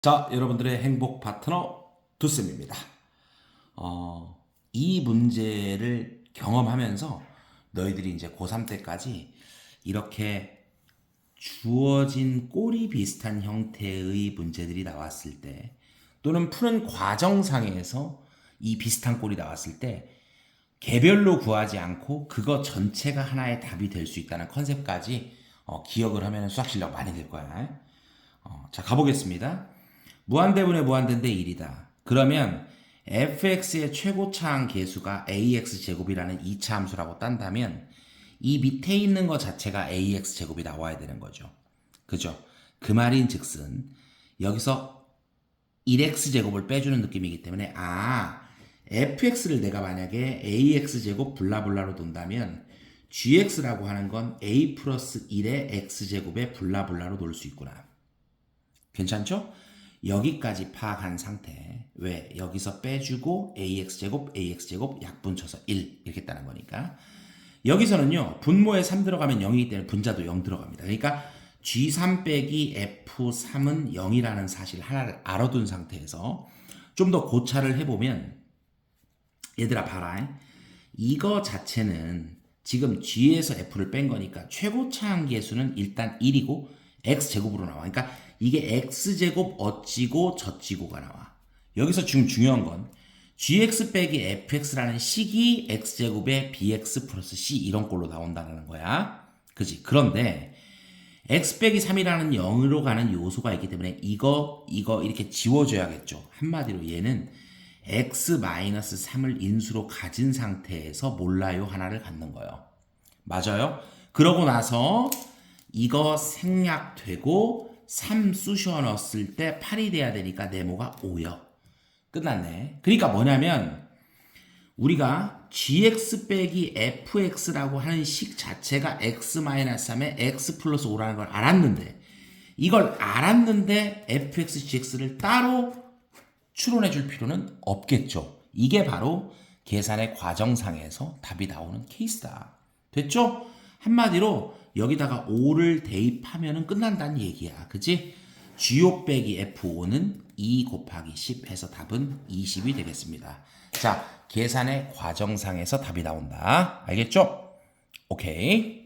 자, 여러분들의 행복 파트너 두쌤입니다. 어, 이 문제를 경험하면서 너희들이 이제 고3 때까지 이렇게 주어진 꼬리 비슷한 형태의 문제들이 나왔을 때 또는 푸는 과정상에서 이 비슷한 꼴이 나왔을 때 개별로 구하지 않고 그거 전체가 하나의 답이 될 수 있다는 컨셉까지 어, 기억을 하면 수학 실력 많이 될 거야. 어, 자, 가보겠습니다. 무한대분의 무한대인데 1이다. 그러면 fx의 최고차항 계수가 ax 제곱이라는 2차 함수라고 딴다면 이 밑에 있는 것 자체가 ax 제곱이 나와야 되는 거죠. 그죠? 그 말인 즉슨 여기서 1x 제곱을 빼주는 느낌이기 때문에 아 fx를 내가 만약에 ax 제곱 블라블라로 둔다면 gx라고 하는 건 a 플러스 1의 x 제곱의 블라블라로 놓을 수 있구나. 괜찮죠? 여기까지 파악한 상태. 왜? 여기서 빼주고 ax 제곱, ax 제곱 약분 쳐서 1 이렇게 따는 거니까. 여기서는요. 분모에 3 들어가면 0이기 때문에 분자도 0 들어갑니다. 그러니까 G3 빼기 F3은 0이라는 사실 하나를 알아둔 상태에서 좀 더 고찰을 해보면 얘들아 봐라. 이거 자체는 지금 G에서 F를 뺀 거니까 최고차항 계수는 일단 1이고 X제곱으로 나와. 그러니까 이게 X제곱 어찌고 저찌고가 나와. 여기서 지금 중요한 건 gx 빼기 fx라는 식이 x제곱의 bx 플러스 c 이런 꼴로 나온다는 거야. 그지? 그런데 x 빼기 3이라는 0으로 가는 요소가 있기 때문에 이거 이거 이렇게 지워줘야겠죠. 한마디로 얘는 x 3을 인수로 가진 상태에서 몰라요 하나를 갖는 거예요. 맞아요? 그러고 나서 이거 생략되고 3 쑤셔 넣었을 때 8이 돼야 되니까 네모가 5요. 끝났네. 그러니까 뭐냐면 우리가 gx 빼기 fx라고 하는 식 자체가 x-3의 x 플러스 5라는 걸 알았는데 이걸 알았는데 fx, gx를 따로 추론해 줄 필요는 없겠죠. 이게 바로 계산의 과정상에서 답이 나오는 케이스다. 됐죠? 한마디로 여기다가 5를 대입하면 끝난다는 얘기야. 그지? G5 빼기 F5는 2 곱하기 10 해서 답은 20이 되겠습니다. 자, 계산의 과정상에서 답이 나온다. 알겠죠? 오케이.